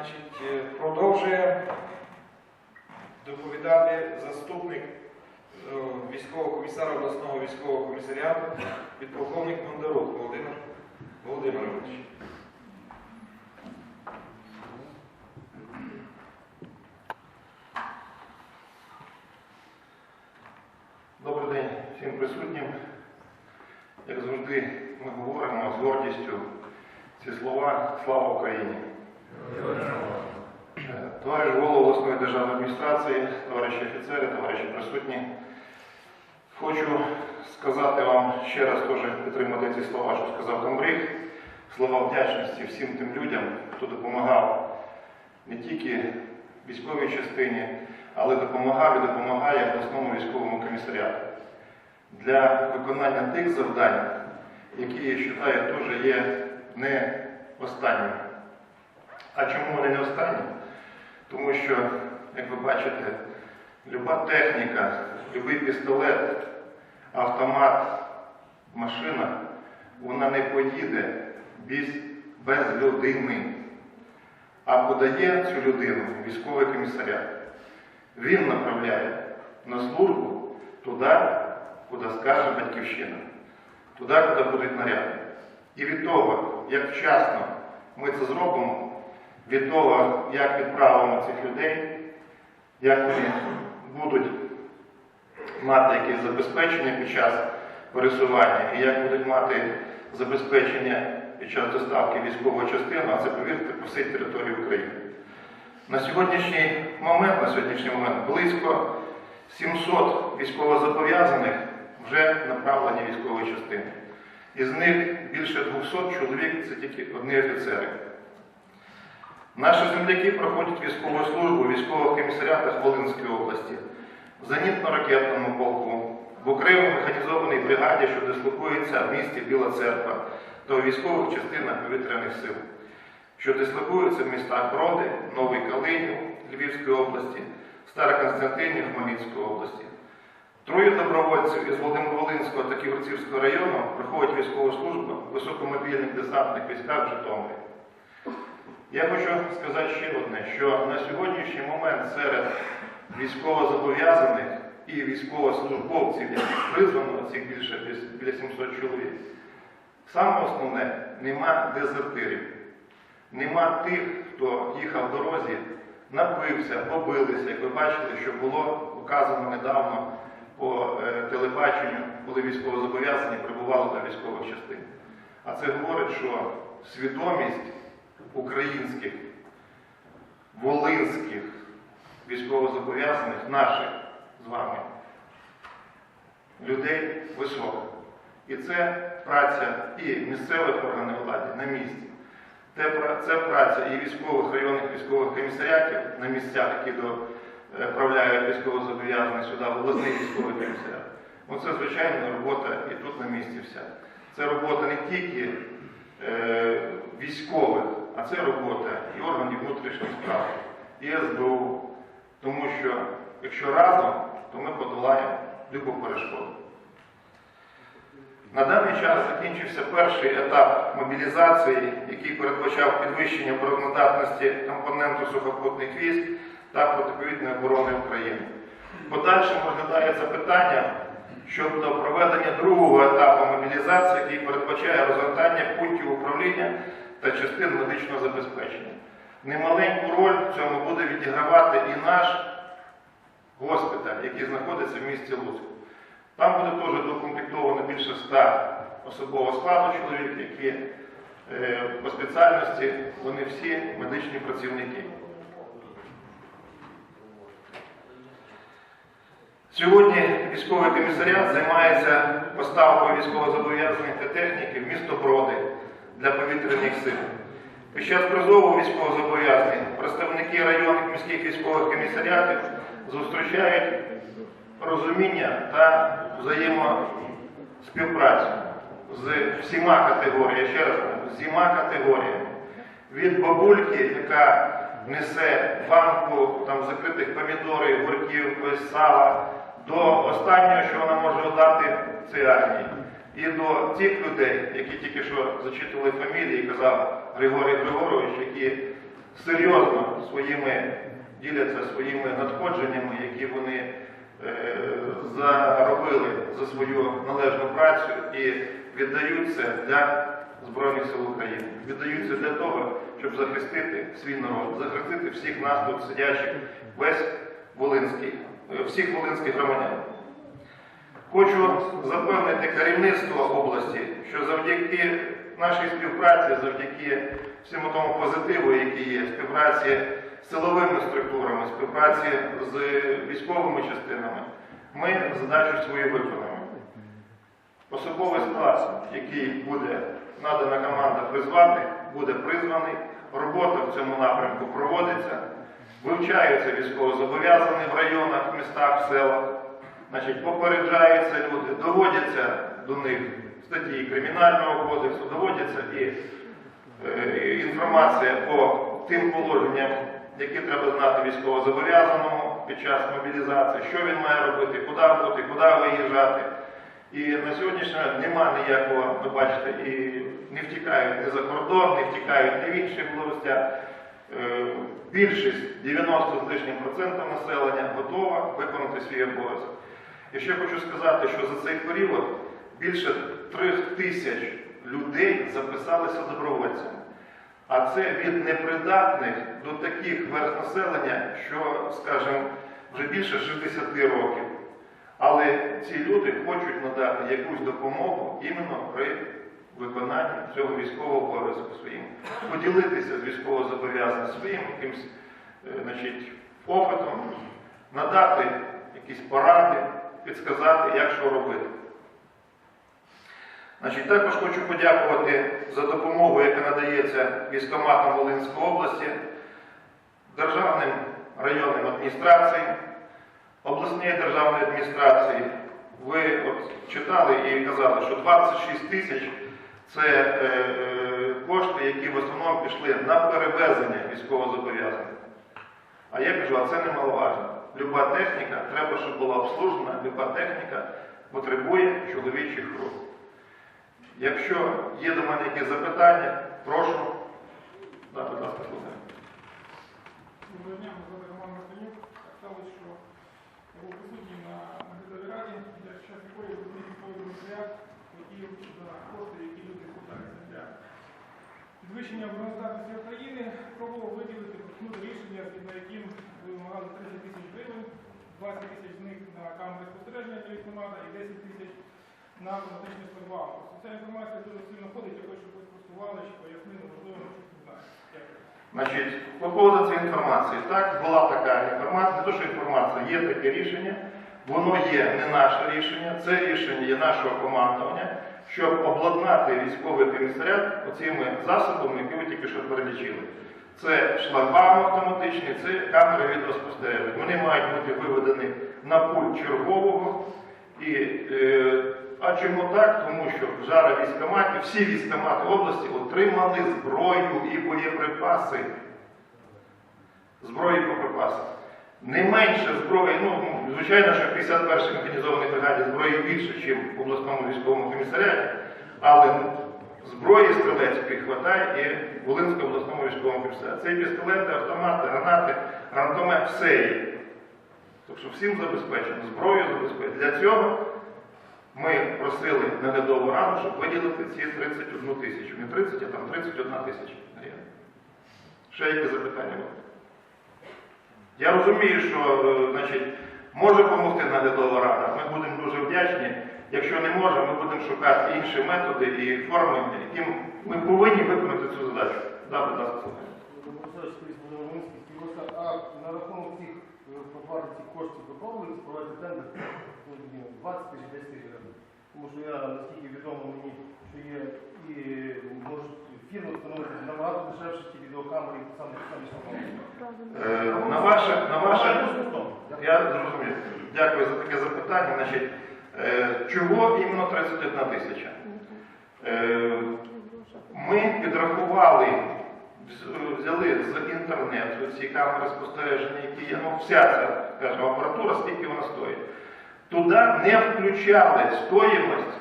Значить, е, продовжує доповідати заступник е, військового комісара обласного військового комісаріату, підполковник Бондарук Володимир Володимирович. Добрий день всім присутнім. Як завжди, ми говоримо з гордістю ці слова Слава Україні! Товариш голова обласної державної адміністрації, товариші офіцери, товариші присутні. Хочу сказати вам ще раз теж підтримати ці слова, що сказав Камбриг. Слова вдячності всім тим людям, хто допомагав не тільки військовій частині, але допомагав і допомагає обласному військовому комісаріату для виконання тих завдань, які, я вважаю, теж є не останніми. А чому вони не останні? Тому що, як ви бачите, люба техніка, любий пістолет, автомат, машина, вона не поїде без, без людини, а подає цю людину військовий комісаріат. Він направляє на службу туди, куди скаже батьківщина, туди, куди будуть наряди. І від того, як вчасно ми це зробимо, від того, як відправимо цих людей, як вони будуть мати якесь забезпечення під час пересування, і як будуть мати забезпечення під час доставки військової частини, а це повірте по всій території України. На сьогоднішній момент, на сьогоднішній момент близько 700 військовозобов'язаних вже направлені в військові частини. Із них більше 200 чоловік це тільки одні офіцери. Наші земляки проходять військову службу у військових комісаріатах Волинської області, в зенітно-ракетному полку, в окремій механізованій бригаді, що дислокується в місті Біла Церква та у військових частинах повітряних сил, що дислокуються в містах Броди, Новий Калинів Львівської області, Староконстантинів Хмельницької області. Троє добровольців із Володимир-Волинського та Ківерцівського району проходять військову службу в високомобільних десантних військах в Житомирі. Я хочу сказати ще одне, що на сьогоднішній момент серед військовозобов'язаних і військовослужбовців, яких призвано цих більше біля 700 чоловік, саме основне нема дезертирів, нема тих, хто їхав в дорозі, напився, побилися, як ви бачили, що було показано недавно по е, телебаченню, коли військовозобов'язані прибували до військових частин. А це говорить, що свідомість українських, волинських військовозобов'язаних, наших з вами людей висока. І це праця і місцевих органів влади на місці. Це праця і військових районних військових комісаріатів на місцях, які доправляють військовозобов'язаних сюди, в обласний військовий. Оце, звичайно, робота і тут на місці вся. Це робота не тільки е, військових, а це робота і органів внутрішніх справ, і СБУ. Тому що якщо разом, то ми подолаємо любу перешкоду. На даний час закінчився перший етап мобілізації, який передбачав підвищення обороноздатності компоненту сухопутних військ та протиповітної оборони України. В Подальшому розглядається питання щодо проведення другого етапу мобілізації, який передбачає розгортання пунктів управління та частин медичного забезпечення. Немаленьку роль в цьому буде відігравати і наш госпіталь, який знаходиться в місті Луцьку. Там буде теж доукомплектовано більше ста особового складу чоловік, які е, по спеціальності вони всі медичні працівники. Сьогодні військовий комісаріат займається поставкою військовозобов'язаних та техніки в місто Броди для повітряних сил. Під час призову військовозобов'язаних представники районних міських військових комісаріатів зустрічають розуміння та взаємоспівпрацю з всіма категоріями, ще раз кажу, всіма категоріями. Від бабульки, яка несе банку там, закритих помідорів, бурків, сала, до останнього, що вона може дати цій армії. І до тих людей, які тільки що зачитували фамілії, казав Григорій Григорович, які серйозно своїми діляться своїми надходженнями, які вони е, заробили за свою належну працю і віддають це для Збройних сил України. Віддають це для того, щоб захистити свій народ, захистити всіх нас тут сидячих, весь Волинський, всіх волинських громадян. Хочу запевнити керівництво області, що завдяки нашій співпраці, завдяки всьому тому позитиву, який є, співпраці з силовими структурами, співпраці з військовими частинами, ми задачу свою виконаємо. Особовий склад, який буде надана команда призвати, буде призваний. Робота в цьому напрямку проводиться, вивчаються військовозобов'язані в районах, містах, селах. Значить, попереджаються люди, доводяться до них статті Кримінального кодексу, доводяться і е, інформація по тим положенням, які треба знати військовозобов'язаному під час мобілізації, що він має робити, куди бути, куди виїжджати. І на сьогоднішній день немає ніякого, ви бачите, і не втікають ні за кордон, не втікають ні в інші областя. Е, Більшість 90 з лишнім процентів населення готова виконати свій обов'язок. І ще хочу сказати, що за цей період більше трьох тисяч людей записалися добровольцями. А це від непридатних до таких верх населення, що, скажімо, вже більше 60 років. Але ці люди хочуть надати якусь допомогу іменно при виконанні цього військового обов'язку своїм, поділитися з військовозобов'язаним своїм якимсь е, значить, опитом, надати якісь поради, підсказати, як що робити. Значить, також хочу подякувати за допомогу, яка надається військоматам Волинської області, державним районним адміністраціям, обласній державної адміністрації. Ви от читали і казали, що 26 тисяч це е, е, кошти, які в основному пішли на перевезення військовозобов'язаних. А я кажу, а це немаловажно. Люба техніка, треба, щоб була обслужена, люба техніка потребує чоловічих рук. Якщо є до мене якісь запитання, прошу. Да, будь ласка, слухаю. Доброго дня, мене Роман Мартинюк. Так сталося, що на наглядовій раді, якої військовий комісаріат хотів за кошти, які люди складаються для підвищення обороноздатності України, пробував виділити рішення, згідно яким вимагали 30 тисяч гривень, 20 тисяч з них на камери спостереження для військомата і 10 тисяч на автоматичний складвал. Ця інформація дуже сильно ходить, я хочу, щоб ви спростували чи пояснили, можливо, не. Дякую. Значить, по поводу цієї інформації, так, була така інформація, не то, що інформація, є таке рішення, воно є не наше рішення, це рішення є нашого командування, щоб обладнати військовий комісаріат оцими засобами, які ви тільки що перелічили. Це шлагбаум автоматичний, це камери відеоспостереження. Вони мають бути виведені на пульт чергового. І, е, а чому так? Тому що жара військоматів, всі військомати області отримали зброю і боєприпаси. Зброю і боєприпаси. Не менше зброї, ну, звичайно, що в 51-й механізованій бригаді зброї більше, ніж в обласному військовому комісаріаті, але зброї стрілецької вистачає і в Волинському обласному військовому комісаріаті. Це і пістолети, автомати, гранати, гранатомет, все є. Тобто всім забезпечено, зброю забезпечено. Для цього ми просили наглядову раду, щоб виділити ці 31 тисячу. Не 30, а там 31 тисяча гривень. Ще які запитання? будуть? Я розумію, що е, значить, може допомогти наглядова рада. Ми будемо дуже вдячні. Якщо не може, ми будемо шукати інші методи і форми, яким ми повинні виконати цю задачу. Да, будь ласка, а на рахунок цих проплати цих коштів попробували провести тендер ну, 20 тисяч, 10 тисяч гривень. Тому що я, наскільки відомо мені, що є і можуть фірми встановити набагато дешевше ті відеокамери і саме самі на ваше, на ваше, я зрозумів. Дякую за таке запитання. Значить, чого іменно 31 тисяча? Е, ми підрахували, взяли з інтернету ці камери спостереження, які є, ну вся ця скажімо, апаратура, скільки вона стоїть. Туди не включали стоїмость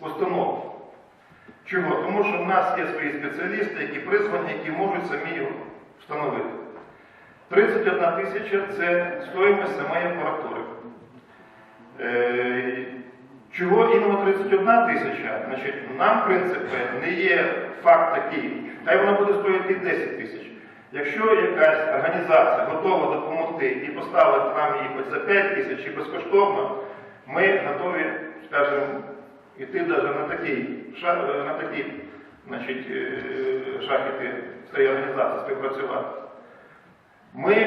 установки. Чого? Тому що в нас є свої спеціалісти, які призвані, які можуть самі встановити. 31 тисяча це стоїмость самої апаратури. Е, Чого іменно 31 тисяча? Значить, нам, в принципі, не є факт такий, хай вона буде стоїти 10 тисяч. Якщо якась організація готова допомогти і поставити нам її хоч за 5 тисяч і безкоштовно, ми готові, скажімо, йти навіть на такий, ша- на такі значить, е, шахіти цієї організації співпрацювати. Ми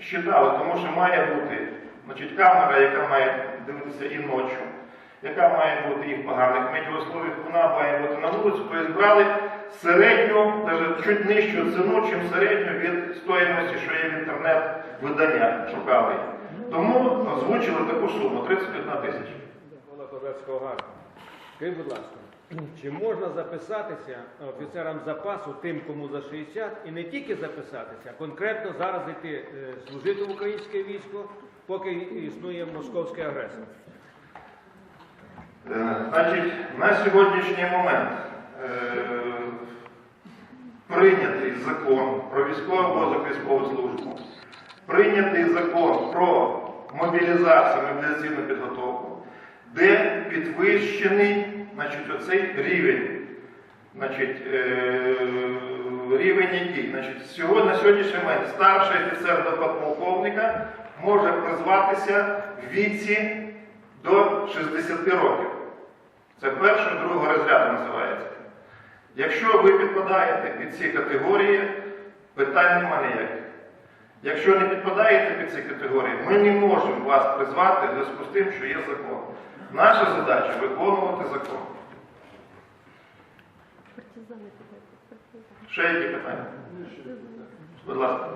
считали, тому що має бути значить, камера, яка має дивитися і ночі, яка має бути і в поганих медіасловах, вона має бути на вулиці, тобто брали середню, навіть чуть нижчу ціну, чим середню від стоїмості, що є в інтернет-видання, шукали. Тому озвучили таку суму 31 тисяча. Олег Одеського гарно. Будь ласка, чи можна записатися офіцерам запасу, тим, кому за 60, і не тільки записатися, а конкретно зараз йти е, служити в українське військо, поки існує московський агресор? Е, Значить, на сьогоднішній момент е, прийнятий закон про військовий обов'язок військову службу, прийнятий закон про мобілізацію, мобілізаційну підготовку, де підвищений значить, оцей рівень. Значить, е, рівень який? Значить, на сьогоднішній момент старший офіцер до подполковника може призватися в віці до 60 років. Це першого другого розряду називається. Якщо ви підпадаєте під ці категорії, питань нема ніяких. Якщо не підпадаєте під ці категорії, ми не можемо вас призвати в зв'язку з тим, що є закон. Наша задача виконувати закон. Ще які питання? Будь ласка.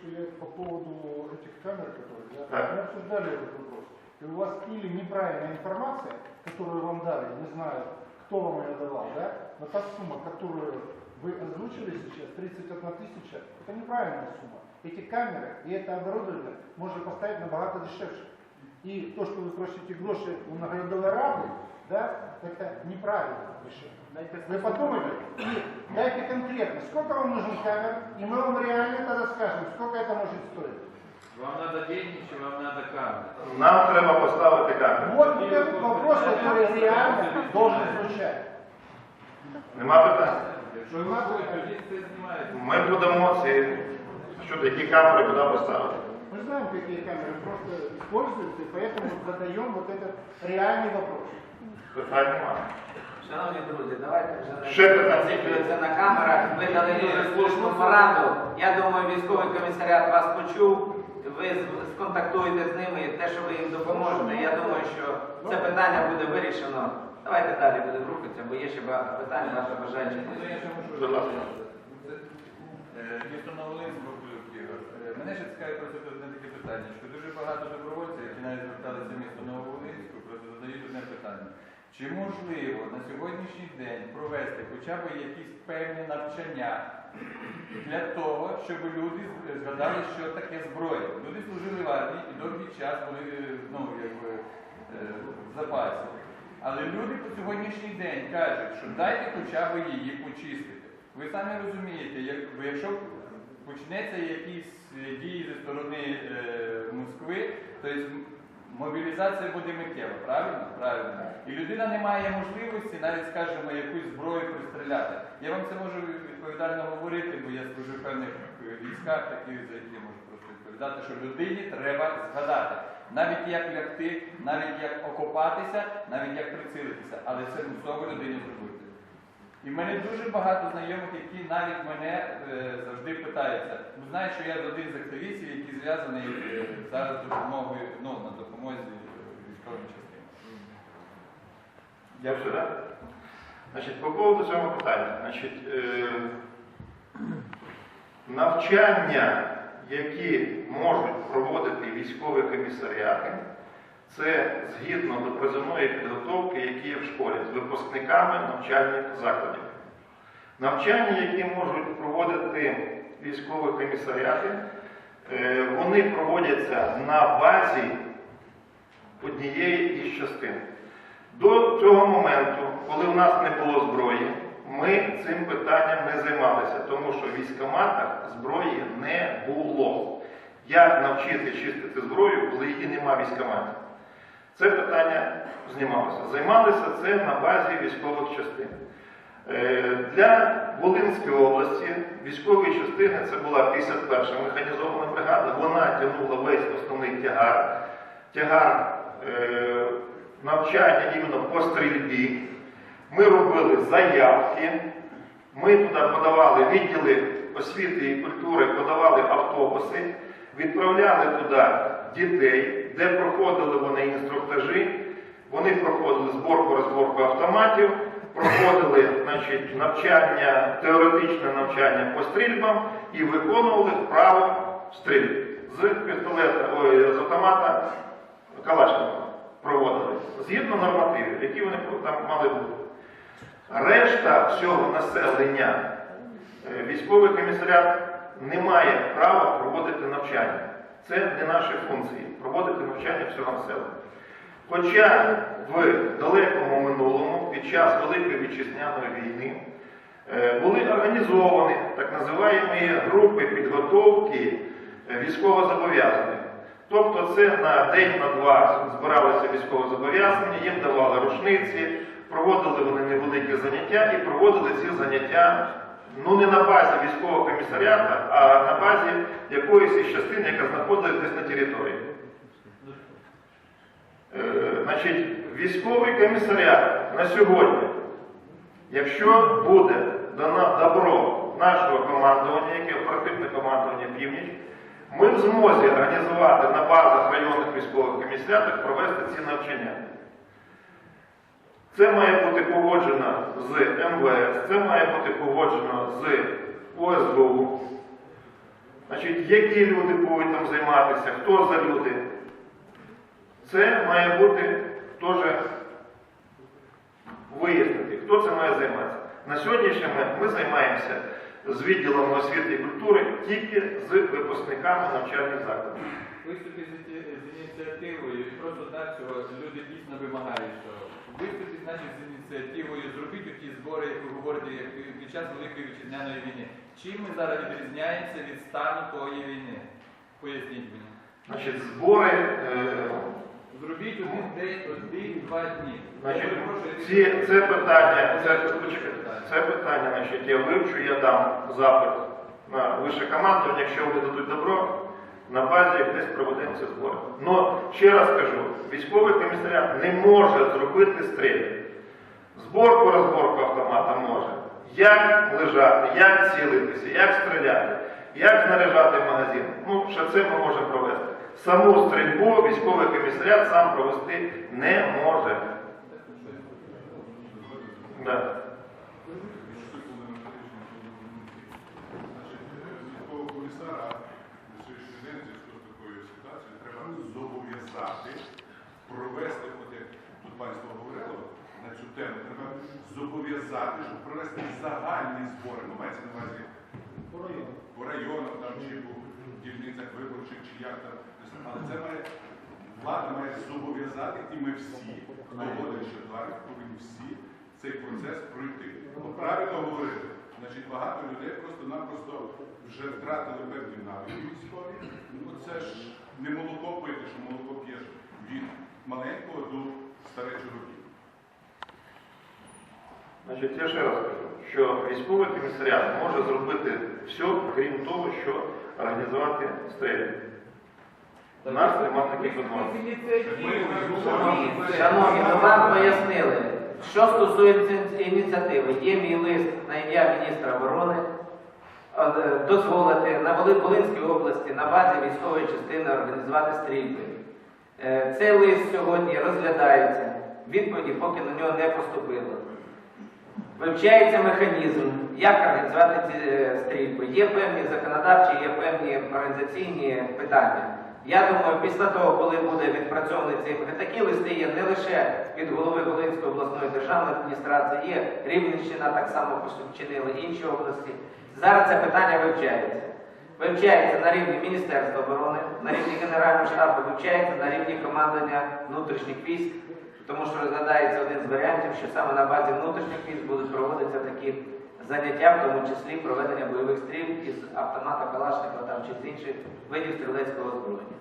Слушай, по поводу этих камер, которые, да, мы обсуждали этот вопрос. И у вас или неправильная информация, которую вам дали, не знаю, кто вам ее давал, да, но та сумма, которую вы озвучили сейчас, 31 тысяча, это неправильная сумма. Эти камеры и это оборудование можно поставить набагато дешевше. И то, что вы просите гроши у наглядовой рады, да, это неправильно решение. Вы подумали и дайте конкретно, сколько вам нужен камер, и мы вам реально тогда скажем, сколько это может стоить. Вам надо деньги, чи вам надо камеры? Нам треба поставити камеру. Вот вот этот вопрос, который реально должен звучать. Нема питань. Якщо ви хочете, це знімаєте. Ми будемо ці, що які камери куди поставити. Мы знаем, какие камеры просто используются, и поэтому задаем вот этот реальный вопрос. Питань немає. Шановні друзі, давайте вже Ще питання. зациклюється на камерах. Ви дали дуже слушну пораду. Я думаю, військовий комісаріат вас почув. Ви з- сконтактуєте з ними, і те, що ви їм допоможете. Я думаю, що це питання буде вирішено. Давайте далі будемо рухатися, бо є ще багато питань, ваше бажання. Ну, Будь ласка. Е, Місто Новолинськ, Ігор. Е, Мене ще цікавить просто одне таке питання, що дуже багато добровольців, які навіть зверталися в місто Нововолинську, просто задають одне питання. Чи можливо на сьогоднішній день провести хоча б якісь певні навчання для того, щоб люди згадали, що таке зброя? Люди служили в армії і довгий час були е, ну, якби, е, в запасі. Але люди по сьогоднішній день кажуть, що дайте хоча б її почистити. Ви самі розумієте, як, якщо почнеться якісь е, дії зі сторони е, Москви, то мобілізація буде миттєва, правильно? Правильно. І людина не має можливості навіть, скажімо, якусь зброю пристріляти. Я вам це можу відповідально говорити, бо я служу в певних е, військах, такі, за які я можу просто відповідати, що людині треба згадати. Навіть як лягти, навіть як окопатися, навіть як прицілитися, але це мусово людині зробити. І в мене дуже багато знайомих, які навіть мене е, завжди питаються. Ну, знаєш, що я один з активістів, який зв'язаний е, зараз допомогою, ну, на допомозі військовим частинам. Я все, так? Значить, по поводу цього питання. Значить, е, навчання, які можуть проводити військові комісаріати, це згідно до призовної підготовки, які є в школі, з випускниками навчальних закладів. Навчання, які можуть проводити військові комісаріати, е, вони проводяться на базі однієї із частин. До цього моменту, коли в нас не було зброї, ми цим питанням не займалися, тому що в військкоматах зброї не було. Як навчити чистити зброю, коли її нема в військкоматі? Це питання знімалося. Займалися це на базі військових частин. Е, Для Волинської області військової частини це була 51-ша механізована бригада. Вона тягнула весь основний тягар, тягар е, навчання іменно по стрільбі. Ми робили заявки, ми туди подавали відділи освіти і культури, подавали автобуси, відправляли туди дітей, де проходили вони інструктажі, вони проходили зборку розборку автоматів, проходили значить, навчання, теоретичне навчання по стрільбам і виконували вправо стрільб з пістолета, ой, з автомата Калашникова проводили згідно нормативів, які вони там мали бути. Решта всього населення е, військовий комісаріат не має права проводити навчання. Це не наші функції проводити навчання всього населення. Хоча в далекому минулому, під час Великої вітчизняної війни, е, були організовані так називаємо групи підготовки е, військовозобов'язаних. Тобто це на день, на два збиралися військовозобов'язані, їм давали рушниці, проводили вони невеликі заняття і проводили ці заняття ну не на базі військового комісаріату, а на базі якоїсь із частин, яка знаходилась десь на території. Е, Значить, військовий комісаріат на сьогодні, якщо буде дано добро нашого командування, яке оперативне командування Північ, ми в змозі організувати на базах районних військових комісаріатах провести ці навчання. Це має бути погоджено з МВС, це має бути погоджено з ОСБУ. Значить, які люди будуть там займатися, хто за люди. Це має бути теж вияснити, хто це має займатися. На сьогоднішній момент ми займаємося з відділом освіти і культури тільки з випускниками навчальних закладів. Виступи з ініціативою і просто так цього люди дійсно вимагають, що виступіть значить з ініціативою, зробіть ті збори, як ви говорите, як під час Великої вітчизняної війни. Чим ми зараз відрізняємося від стану тої війни? Поясніть мені. Значить, збори. Е, Зробіть один день, один-два дні. Значить, ці, це питання, це, це питання, значить, я вивчу, я дам запит на вище командування, якщо вони дадуть добро, на базі десь проведемо ці збори. Но ще раз кажу, військовий комісаріат не може зробити стріль. Зборку розборку автомата може. Як лежати, як цілитися, як стріляти, як знаряжати магазин. Ну, ще це ми можемо провести. Саму стрільбу військовий комісаріат сам провести не може. Да. Військового на сьогоднішній день в зв'язку з такою ситуацією треба зобов'язати провести, от як тут панство говорило на цю тему, треба зобов'язати, щоб провести загальні збори, ну мається на увазі По району. по районах там чи по дільницях виборчих, чи як там. Але це має влада має зобов'язати, і ми всі, хто годин ще повинні всі цей процес пройти. Бо правильно говорити, значить багато людей просто-напросто вже втратили певні навики військові. Ну це ж не молоко пити, що молоко п'єш від маленького до старечого віку. Значить, я ще раз кажу, що військовий комісаріат може зробити все, крім того, що організувати стрільбу. У нас нема таких можливостей. Шановні, ми вам пояснили, що стосується ініціативи. Є мій лист на ім'я міністра оборони дозволити на Волинській області на базі військової частини організувати стрільби. Е, Цей лист сьогодні розглядається, відповіді поки на нього не поступило. Вивчається механізм, як організувати ці е, стрільби. Є певні законодавчі, є певні організаційні питання. Я думаю, після того, коли буде відпрацьований цей такі листи є не лише від голови Волинської обласної державної адміністрації, є Рівненщина, так само вчинили інші області. Зараз це питання вивчається. Вивчається на рівні Міністерства оборони, на рівні Генерального штабу, вивчається на рівні командування внутрішніх військ. тому що розглядається один з варіантів, що саме на базі внутрішніх військ будуть проводитися такі заняття, в тому числі проведення бойових стрільб із автомата Калашникова там чи з інших видів стрілецького озброєння.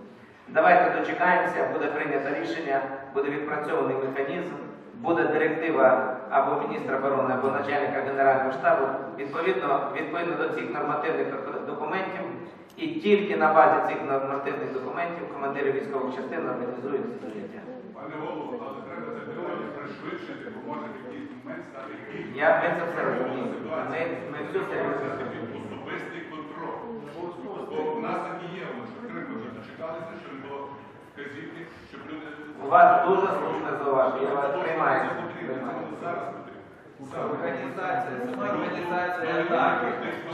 Давайте дочекаємося, буде прийнято рішення, буде відпрацьований механізм, буде директива або міністра оборони, або начальника Генерального штабу відповідно, відповідно до цих нормативних документів. І тільки на базі цих нормативних документів командири військових частин організують заняття. Пане голово, але треба це питання пришвидшити, бо може в якийсь момент стати. Я це все розуміємо. Ми, ми всю серйозно. Особистий контроль. Бо в нас так і є, воно, що Крим ми вже дочекалися, що не було вказівки, щоб люди... У вас дуже слушне зауваження, я вас приймаю. Організація, сама організація атаки.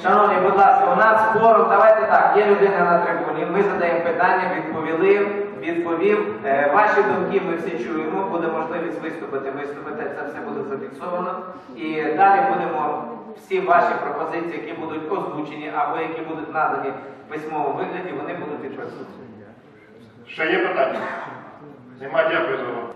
Шановні, будь ласка, у нас форум, давайте так, є людина на трибуні, ми задаємо питання, відповіли, відповів. Е, ваші думки ми всі чуємо, буде можливість виступити, виступити, це все буде зафіксовано. І далі будемо всі ваші пропозиції, які будуть озвучені або які будуть надані в письмовому вигляді, вони будуть відпрацьовані. Ще є питання? Нема, дякую за увагу.